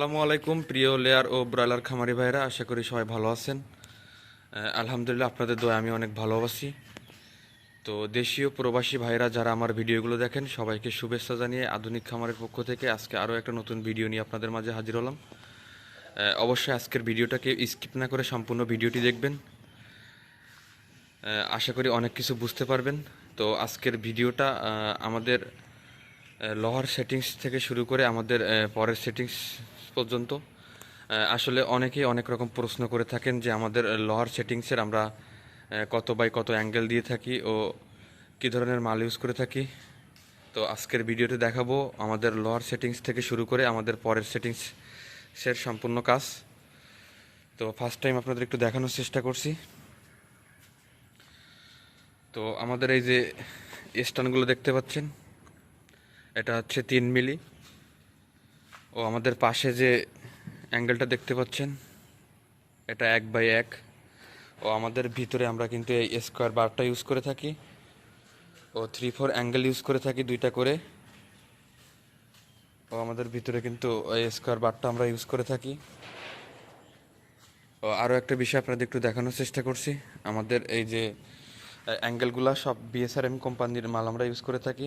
আসসালামু আলাইকুম, প্রিয় লেয়ার ও ব্রয়লার খামারি ভাইরা আশা করি সবাই ভালো আছেন। আলহামদুলিল্লাহ আপনাদের দোয়া আমি অনেক ভালো আছি। তো দেশীয় প্রবাসী ভাইরা যারা আমার ভিডিওগুলো দেখেন, সবাইকে শুভেচ্ছা জানিয়ে আধুনিক খামারের পক্ষ থেকে আজকে আরও একটা নতুন ভিডিও নিয়ে আপনাদের মাঝে হাজির হলাম। অবশ্যই আজকের ভিডিওটাকে স্কিপ না করে সম্পূর্ণ ভিডিওটি দেখবেন। আশা করি অনেক কিছু বুঝতে পারবেন। তো আজকের ভিডিওটা আমাদের লোহার সেটিংস থেকে শুরু করে আমাদের পরের সেটিংস পর্যন্ত আসলে অনেকেই অনেক রকম প্রশ্ন করে থাকেন যে আমাদের লোহার সেটিংসের আমরা কত বাই কত অ্যাঙ্গেল দিয়ে থাকি ও কী ধরনের মাল ইউজ করে থাকি। তো আজকের ভিডিওতে দেখাবো আমাদের লোহার সেটিংস থেকে শুরু করে আমাদের পরের সেটিংসের সম্পূর্ণ কাজ। তো ফার্স্ট টাইম আপনাদের একটু দেখানোর চেষ্টা করছি। তো আমাদের এই যে স্টানগুলো দেখতে পাচ্ছেন, এটা হচ্ছে তিন মিলি। ও আমাদের পাশে যে অ্যাঙ্গেলটা দেখতে পাচ্ছেন, এটা এক বাই এক। ও আমাদের ভিতরে আমরা কিন্তু এই স্কোয়ার বারটা ইউজ করে থাকি। ও থ্রি ফোর অ্যাঙ্গেল ইউজ করে থাকি দুইটা করে। ও আমাদের ভিতরে কিন্তু এই স্কোয়ার বারটা আমরা ইউজ করে থাকি। ও আরও একটা বিষয় আপনাদের একটু দেখানোর চেষ্টা করছি। আমাদের এই যে অ্যাঙ্গেলগুলা সব বিএসআরএম কোম্পানির মাল আমরা ইউজ করে থাকি।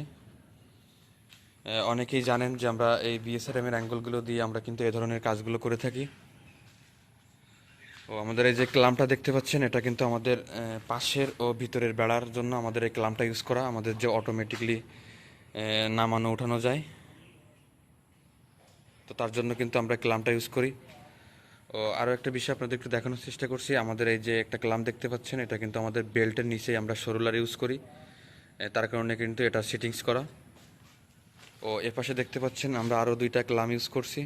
অনেকেই জানেন যে আমরা এই বিএসআরএম এর অ্যাঙ্গেলগুলো দিয়ে আমরা কিন্তু এই ধরনের কাজগুলো করে থাকি। ও, আমাদের এই যে ক্লামটা দেখতে পাচ্ছেন, এটা কিন্তু আমাদের পাশের ও ভিতরের বেড়ার জন্য আমাদের এই ক্লামটা ইউজ করা, আমাদের যে অটোমেটিকলি নামানো উঠানো যায়। তো তার জন্য কিন্তু আমরা ক্লামটা ইউজ করি। ও আরও একটা বিষয় আপনাদের একটু দেখানোর চেষ্টা করছি, আমাদের এই যে একটা ক্লাম দেখতে পাচ্ছেন, এটা কিন্তু আমাদের বেল্টের নিচেই আমরা সরুলার ইউজ করি। তার কারণে কিন্তু এটা সিটিংস করা। ও এপাশে দেখতে পাচ্ছেন, আমরা আরও দুইটা ক্লাম ইউজ করছি।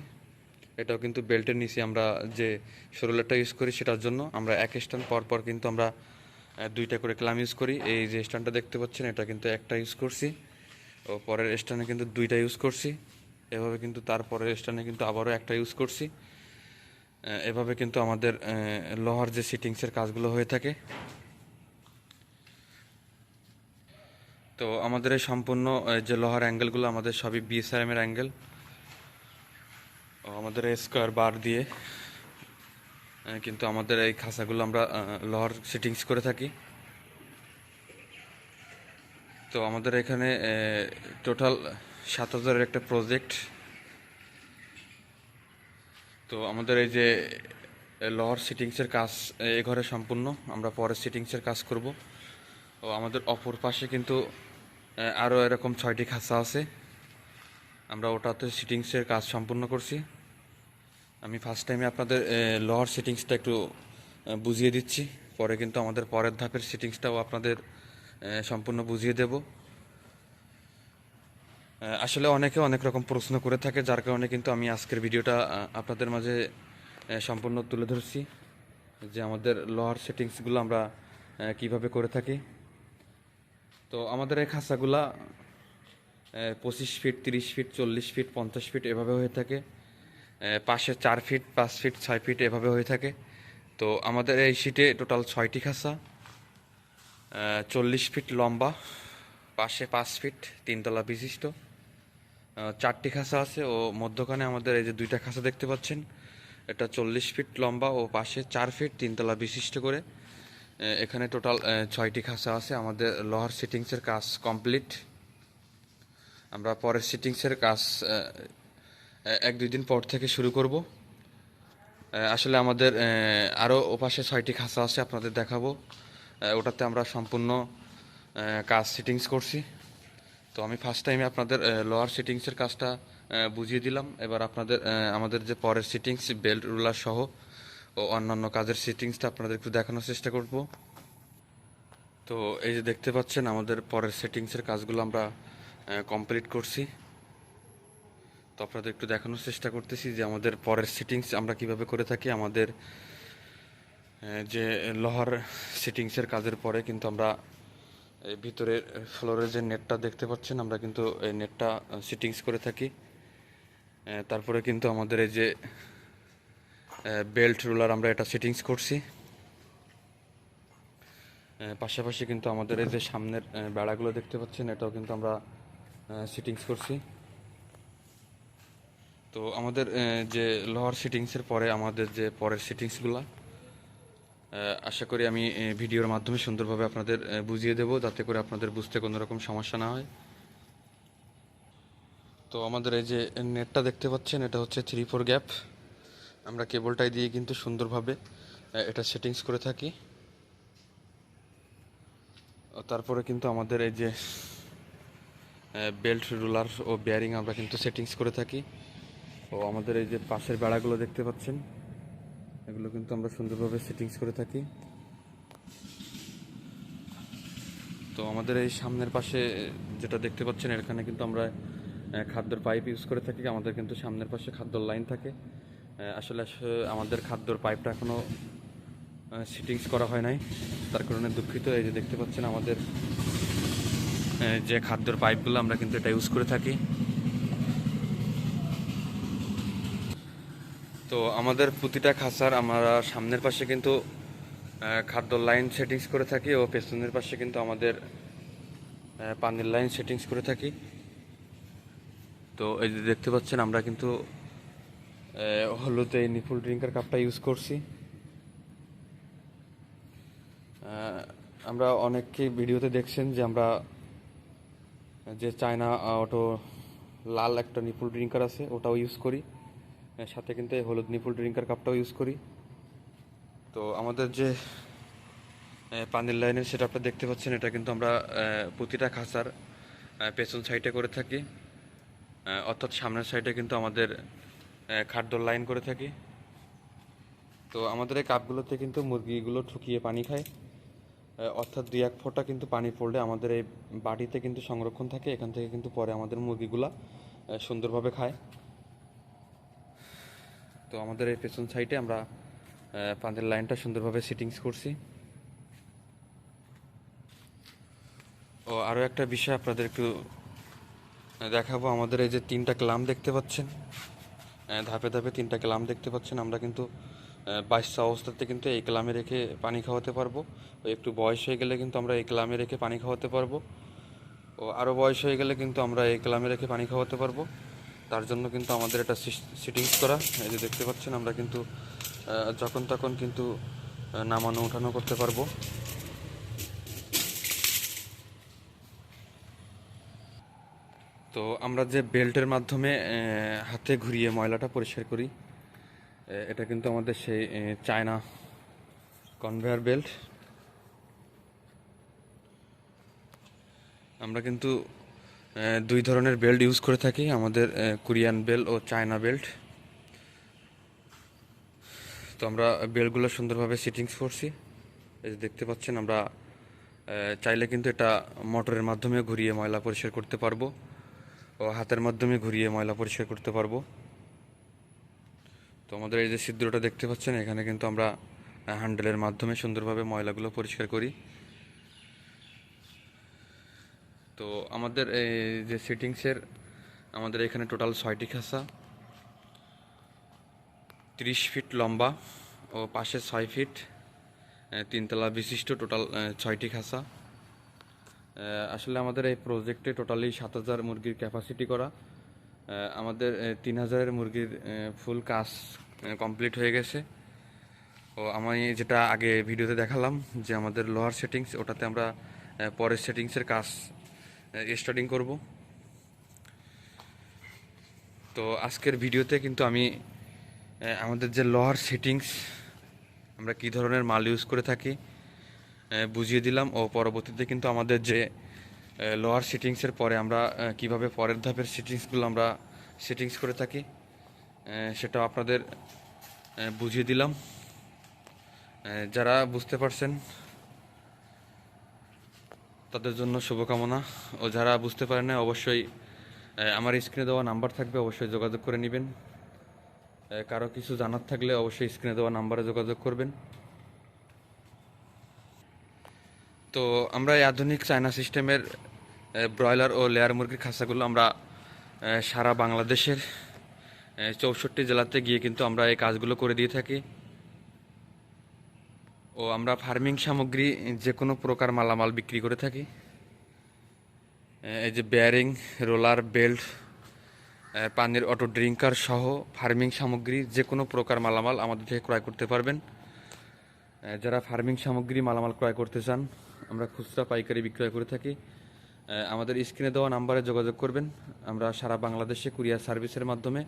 এটাও কিন্তু বেল্টের নিচে আমরা যে সরুলারটা ইউজ করি সেটার জন্য। আমরা এক স্ট্যান্ড পর পর কিন্তু আমরা দুইটা করে ক্লাম ইউজ করি। এই যে স্ট্যান্ডটা দেখতে পাচ্ছেন, এটা কিন্তু একটা ইউজ করছি। ও পরের স্ট্যান্ডে কিন্তু দুইটা ইউজ করছি। এভাবে কিন্তু তারপরের স্ট্যান্ডে কিন্তু আবারও একটা ইউজ করছি। এভাবে কিন্তু আমাদের লোহার যে সিটিংসের কাজগুলো হয়ে থাকে। তো আমাদের এই সম্পূর্ণ যে লোহার অ্যাঙ্গেলগুলো, আমাদের সবই বিএসআরএমের অ্যাঙ্গেল। আমাদের স্কোয়ার বার দিয়ে কিন্তু আমাদের এই খাঁচাগুলো আমরা লোহার সিটিংস করে থাকি। তো আমাদের এখানে টোটাল সাত হাজারের একটা প্রজেক্ট তো আমাদের এই যে লোহার সিটিংসের কাজ, এ ঘরে সম্পূর্ণ, আমরা পরে সিটিংসের কাজ করব। ও, আমাদের অপর পাশে কিন্তু আরও এরকম ছয়টি খাঁচা আছে। আমরা ওটাতে সিটিংসের কাজ সম্পূর্ণ করছি। আমি ফার্স্ট টাইমে আপনাদের লোহার সিটিংসটা একটু বুঝিয়ে দিচ্ছি। পরে কিন্তু আমাদের পরের ধাপের সিটিংসটাও আপনাদের সম্পূর্ণ বুঝিয়ে দেব। আসলে অনেকে অনেক রকম প্রশ্ন করে থাকে, যার কারণে কিন্তু আমি আজকের ভিডিওটা আপনাদের মাঝে সম্পূর্ণ তুলে ধরছি। যে আমাদের লোহার সেটিংসগুলো আমরা কীভাবে করে থাকি। তো আমাদের এই খাঁচাগুলা পঁচিশ ফিট, তিরিশ ফিট, চল্লিশ ফিট, পঞ্চাশ ফিট এভাবে হয়ে থাকে। পাশে চার ফিট, পাঁচ ফিট, ছয় ফিট এভাবে হয়ে থাকে। তো আমাদের এই সিটে টোটাল ছয়টি খাঁচা। চল্লিশ ফিট লম্বা, পাশে পাঁচ ফিট, তিনতলা বিশিষ্ট। চারটি খাঁচা আছে ও মধ্যখানে আমাদের এই যে দুইটা খাঁচা দেখতে পাচ্ছেন। এটা চল্লিশ ফিট লম্বা ও পাশে চার ফিট, তিনতলা বিশিষ্ট করে। এখানে টোটাল ছয়টি খাঁচা আছে। আমাদের লোহার সিটিংসের কাজ কমপ্লিট আমরা পরের সিটিংসের কাজ এক দুই দিন পর থেকে শুরু করব। আসলে আমাদের আরও ওপাশে ছয়টি খাঁচা আছে, আপনাদের দেখাবো। ওটাতে আমরা সম্পূর্ণ কাজ সিটিংস করছি। তো আমি ফার্স্ট টাইমে আপনাদের লোয়ার সিটিংসের কাজটা বুঝিয়ে দিলাম। এবার আপনাদের আমাদের যে পরের সিটিংস বেল্ট রুলার সহ ও অন্যান্য কাজের সিটিংসটা আপনাদের একটু দেখানোর চেষ্টা করব। তো এই যে দেখতে পাচ্ছেন, আমাদের পরের সেটিংসের কাজগুলো আমরা কমপ্লিট করছি। তো আপনাদের একটু দেখানোর চেষ্টা করতেছি যে আমাদের পরের সিটিংস আমরা কীভাবে করে থাকি। আমাদের যে লোহার সিটিংসের কাজের পরে কিন্তু আমরা ভিতরের ফ্লোরের যে নেটটা দেখতে পাচ্ছেন, আমরা কিন্তু এই নেটটা সিটিংস করে থাকি। তারপরে কিন্তু আমাদের এই যে বেল্ট রুলার আমরা এটা সিটিংস করছি। পাশাপাশি কিন্তু আমাদের এই যে সামনের বেড়াগুলো দেখতে পাচ্ছেন, এটাও কিন্তু আমরা সিটিংস করছি। তো আমাদের যে লোহার সিটিংসের পরে আমাদের যে পরের সিটিংসগুলো আশা করি আমি ভিডিওর মাধ্যমে সুন্দরভাবে আপনাদের বুঝিয়ে দেব, যাতে করে আপনাদের বুঝতে কোনো রকম সমস্যা না হয়। তো আমাদের এই যে নেটটা দেখতে পাচ্ছেন, এটা হচ্ছে থ্রি ফোর গ্যাপ আমরা কেবলটাই দিয়ে কিন্তু সুন্দরভাবে এটা সেটিংস করে থাকি। তারপরে কিন্তু আমাদের এই যে বেল্ট রুলার ও বেয়ারিং আমরা কিন্তু সেটিংস করে থাকি। ও, আমাদের এই যে পাশের বেড়াগুলো দেখতে পাচ্ছেন, এগুলো কিন্তু আমরা সুন্দরভাবে সেটিংস করে থাকি। তো আমাদের এই সামনের পাশে যেটা দেখতে পাচ্ছেন, এখানে কিন্তু আমরা খাদ্যর পাইপ ইউজ করে থাকি। আমাদের কিন্তু সামনের পাশে খাদ্যর লাইন থাকে। আসলে আস- আমাদের খাদ্যর পাইপটা এখনও সিটিংস করা হয় নাই। তার কারণে দুঃখিত, এই যে দেখতে পাচ্ছেন আমাদের যে খাদ্যর পাইপগুলো আমরা কিন্তু এটা ইউজ করে থাকি। তো আমাদের প্রতিটা খাঁচার আমরা সামনের পাশে কিন্তু খাদ্য লাইন সেটিংস করে থাকি ও পেছনের পাশে কিন্তু আমাদের পানির লাইন সেটিংস করে থাকি। তো এই যে দেখতে পাচ্ছেন আমরা কিন্তু হলুদ এই নিপুল ড্রিঙ্কার কাপটা ইউজ করছি। আমরা অনেককে ভিডিওতে দেখছেন যে আমরা যে চায়না অটো লাল একটা নিপুল ড্রিঙ্কার আছে, ওটাও ইউজ করি। সাথে কিন্তু এই হলুদ নিপুল ড্রিঙ্কার কাপটাও ইউজ করি। তো আমাদের যে পানির লাইনের সেটা আপনারা দেখতে পাচ্ছেন, এটা কিন্তু আমরা প্রতিটা খাঁচার পেছন সাইডে করে থাকি। অর্থাৎ সামনের সাইডে কিন্তু আমাদের খাদ্যর লাইন করে থাকি। তো আমাদের এই কাপগুলোতে কিন্তু মুরগিগুলো ঠুকিয়ে পানি খায়। অর্থাৎ দুই এক ফোঁটা কিন্তু পানি পড়লে আমাদের এই বাটিতে কিন্তু সংরক্ষণ থাকে। এখান থেকে কিন্তু পরে আমাদের মুরগিগুলা সুন্দরভাবে খায়। তো আমাদের এই পেছন সাইডে আমরা পানির লাইনটা সুন্দরভাবে সিটিংস করছি। ও আরও একটা বিষয় আপনাদের একটু দেখাবো। আমাদের এই যে তিনটা ক্লাম দেখতে পাচ্ছেন। ধাপে ধাপে তিনটা ক্লাম দেখতে পাচ্ছেন। আমরা কিন্তু বাইশটা অবস্থাতে কিন্তু এই ক্লামে রেখে পানি খাওয়াতে পারব। একটু বয়স হয়ে গেলে কিন্তু আমরা এই ক্লামে রেখে পানি খাওয়াতে পারব। ও আরও বয়স হয়ে গেলে কিন্তু আমরা এই ক্লামে রেখে পানি খাওয়াতে পারব। তার জন্য কিন্তু আমাদের এটা সিটিংস করা। এই যে দেখতে পাচ্ছেন, আমরা কিন্তু যখন তখন কিন্তু নামানো উঠানো করতে পারব। তো আমরা যে বেল্টের মাধ্যমে হাতে ঘুরিয়ে ময়লাটা পরিষ্কার করি এটা কিন্তু আমাদের সেই চায়না কনভেয়ার বেল্ট আমরা কিন্তু দুই ধরনের বেল্ট ইউজ করে থাকি, আমাদের কোরিয়ান বেল্ট ও চায়না বেল্ট তো আমরা বেল্টগুলো সুন্দরভাবে সিটিংস করছি। এই দেখতে পাচ্ছেন, আমরা চাইলে কিন্তু এটা মোটরের মাধ্যমে ঘুরিয়ে ময়লা পরিষ্কার করতে পারব। ও হাতের মাধ্যমে ঘুরিয়ে ময়লা পরিষ্কার করতে পারব। তো আমাদের এই যে ছিদ্রটা দেখতে পাচ্ছেন এখানে কিন্তু আমরা হ্যান্ডেলের মাধ্যমে সুন্দরভাবে ময়লাগুলো পরিষ্কার করি। তো আমাদের এই যে সিটিংসের আমাদের এখানে টোটাল ছয়টি খাসা। তিরিশ ফিট লম্বা ও পাশে ছয় ফিট তিনতলা বিশিষ্ট টোটাল ছয়টি আহ, আসলে আমাদের এই প্রজেক্টে টোটালি সাত হাজার মুরগির ক্যাপাসিটি করা। আমাদের তিন হাজারের মুরগির ফুল কাজ কমপ্লিট হয়ে গেছে। ও, আমি যেটা আগে ভিডিওতে দেখালাম যে আমাদের লোহার সেটিংস ওটাতে আমরা পরের সেটিংসের কাজ স্টার্টিং করব। তো আজকের ভিডিওতে কিন্তু আমি আমাদের যে লোহার সেটিংস আমরা কি ধরনের মাল ইউজ করে থাকি বুঝিয়ে দিলাম ও পরবর্তীতে কিন্তু আমাদের যে লোয়ার সিটিংসের পরে আমরা কীভাবে পরের ধাপের সিটিংসগুলো আমরা সেটিংস করে থাকি সেটা আপনাদের বুঝিয়ে দিলাম। যারা বুঝতে পারছেন, তাদের জন্য শুভকামনা। ও যারা বুঝতে পারে না অবশ্যই আমার স্ক্রিনে দেওয়া নাম্বার থাকবে, অবশ্যই যোগাযোগ করে নেবেন। কারও কিছু জানার থাকলে অবশ্যই স্ক্রিনে দেওয়া নাম্বারে যোগাযোগ করবেন। তো আমরা এই আধুনিক চায়না সিস্টেমের ব্রয়লার ও লেয়ার মুরগির খাঁচাগুলো আমরা সারা বাংলাদেশের চৌষট্টি জেলাতে গিয়ে কিন্তু আমরা এই কাজগুলো করে দিয়ে থাকি। ও আমরা ফার্মিং সামগ্রী যে কোনো প্রকার মালামাল বিক্রি করে থাকি। এই যে বেয়ারিং, রোলার, বেল্ট পানির অটো ড্রিঙ্কার সহ ফার্মিং সামগ্রী যে কোনো প্রকার মালামাল আমাদের থেকে ক্রয় করতে পারবেন। যারা ফার্মিং সামগ্রী মালামাল ক্রয় করতে চান, আমরা খুচরা পাইকারি বিক্রয় করে থাকি। আমাদের স্ক্রিনে দেওয়া নাম্বারে যোগাযোগ করবেন। আমরা সারা বাংলাদেশে কুরিয়ার সার্ভিসের মাধ্যমে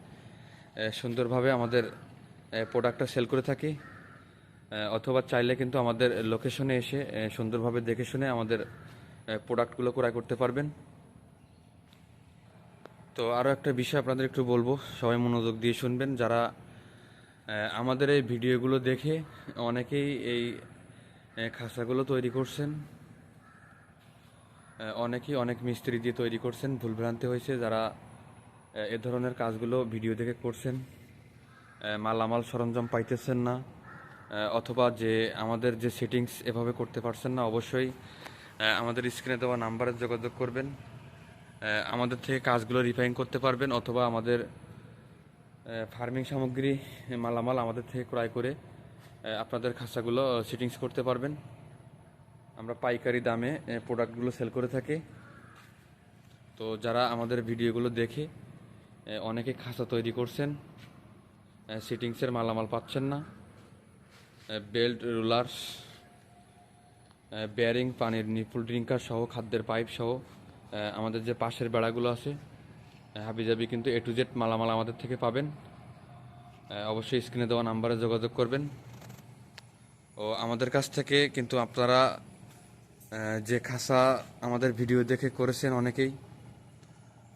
সুন্দরভাবে আমাদের প্রোডাক্টটা সেল করে থাকি। অথবা চাইলে কিন্তু আমাদের লোকেশনে এসে সুন্দরভাবে দেখে শুনে আমাদের প্রোডাক্টগুলো ক্রয় করতে পারবেন। তো আরও একটা বিষয় আপনাদের একটু বলব। সবাই মনোযোগ দিয়ে শুনবেন। যারা আমাদের এই ভিডিওগুলো দেখে অনেকেই এই খাঁচাগুলো তৈরি করছেন। অনেকেই অনেক মিস্ত্রি দিয়ে তৈরি করছেন, ভুলভ্রান্তি হয়েছে, যারা এ ধরনের কাজগুলো ভিডিও দেখে করছেন। মালামাল সরঞ্জাম পাইতেছেন না অথবা যে আমাদের যে সেটিংস এভাবে করতে পারছেন না, অবশ্যই আমাদের স্ক্রিনে দেওয়া নাম্বারে যোগাযোগ করবেন। আমাদের থেকে কাজগুলো রিফাইন করতে পারবেন, অথবা আমাদের ফার্মিং সামগ্রী মালামাল আমাদের থেকে ক্রয় করে আপনাদের খাঁচাগুলো সিটিংস করতে পারবেন। আমরা পাইকারি দামে প্রোডাক্টগুলো সেল করে থাকি। তো যারা আমাদের ভিডিওগুলো দেখে অনেকে খাঁচা তৈরি করছেন সিটিংসের মালামাল পাচ্ছেন না। বেল্ট, রুলার্স বেয়ারিং, পানির, নিপুল ড্রিঙ্কার সহ, খাদ্যের পাইপ সহ আমাদের যে পাশের বেড়াগুলো আছে হাবিজাবি কিন্তু এ টু জেড মালামাল আমাদের থেকে পাবেন। অবশ্যই স্ক্রিনে দেওয়া নাম্বারে যোগাযোগ করবেন। ও আমাদের কাছ থেকে কিন্তু আপনারা যে খাসা আমাদের ভিডিও দেখে করেছেন অনেকেই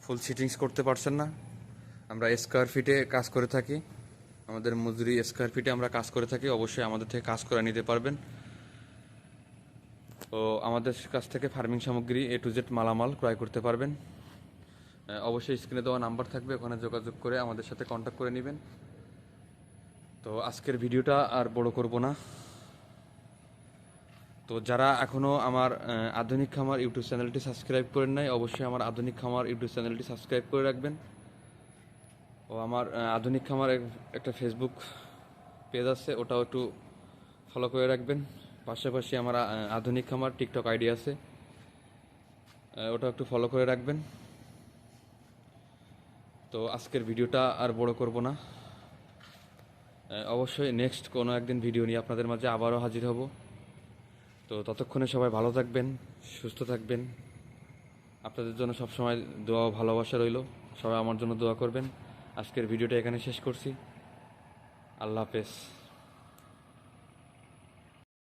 ফুল সিটিংস করতে পারছেন না। আমরা স্কোয়ার ফিটে কাজ করে থাকি। আমাদের মজুরি স্কোয়ার ফিটে আমরা কাজ করে থাকি, অবশ্যই আমাদের থেকে কাজ করে নিতে পারবেন। ও আমাদের কাছ থেকে ফার্মিং সামগ্রী এ টু জেড মালামাল ক্রয় করতে পারবেন। অবশ্যই স্ক্রিনে দেওয়া নাম্বার থাকবে, ওখানে যোগাযোগ করে আমাদের সাথে কন্ট্যাক্ট করে নেবেন। তো আজকের ভিডিওটা আর বড় করব না। তো যারা এখনও আমার আধুনিক খামার ইউটিউব চ্যানেলটি সাবস্ক্রাইব করেন নাই, অবশ্যই আমার আধুনিক খামার ইউটিউব চ্যানেলটি সাবস্ক্রাইব করে রাখবেন। ও আমার আধুনিক খামার একটা ফেসবুক পেজ আছে, ওটাও একটু ফলো করে রাখবেন। পাশাপাশি আমার আধুনিক খামার টিকটক আইডি আছে ওটাও একটু ফলো করে রাখবেন। তো আজকের ভিডিওটা আর বড় করব না। অবশ্যই নেক্সট কোনো একদিন ভিডিও নিয়ে আপনাদের মাঝে আবারও হাজির হব। তো ততক্ষণে সবাই ভালো থাকবেন, সুস্থ থাকবেন। আপনাদের জন্য সবসময় দোয়া ভালোবাসা রইল। সবাই আমার জন্য দোয়া করবেন। আজকের ভিডিওটা এখানে শেষ করছি। আল্লাহ হাফেজ।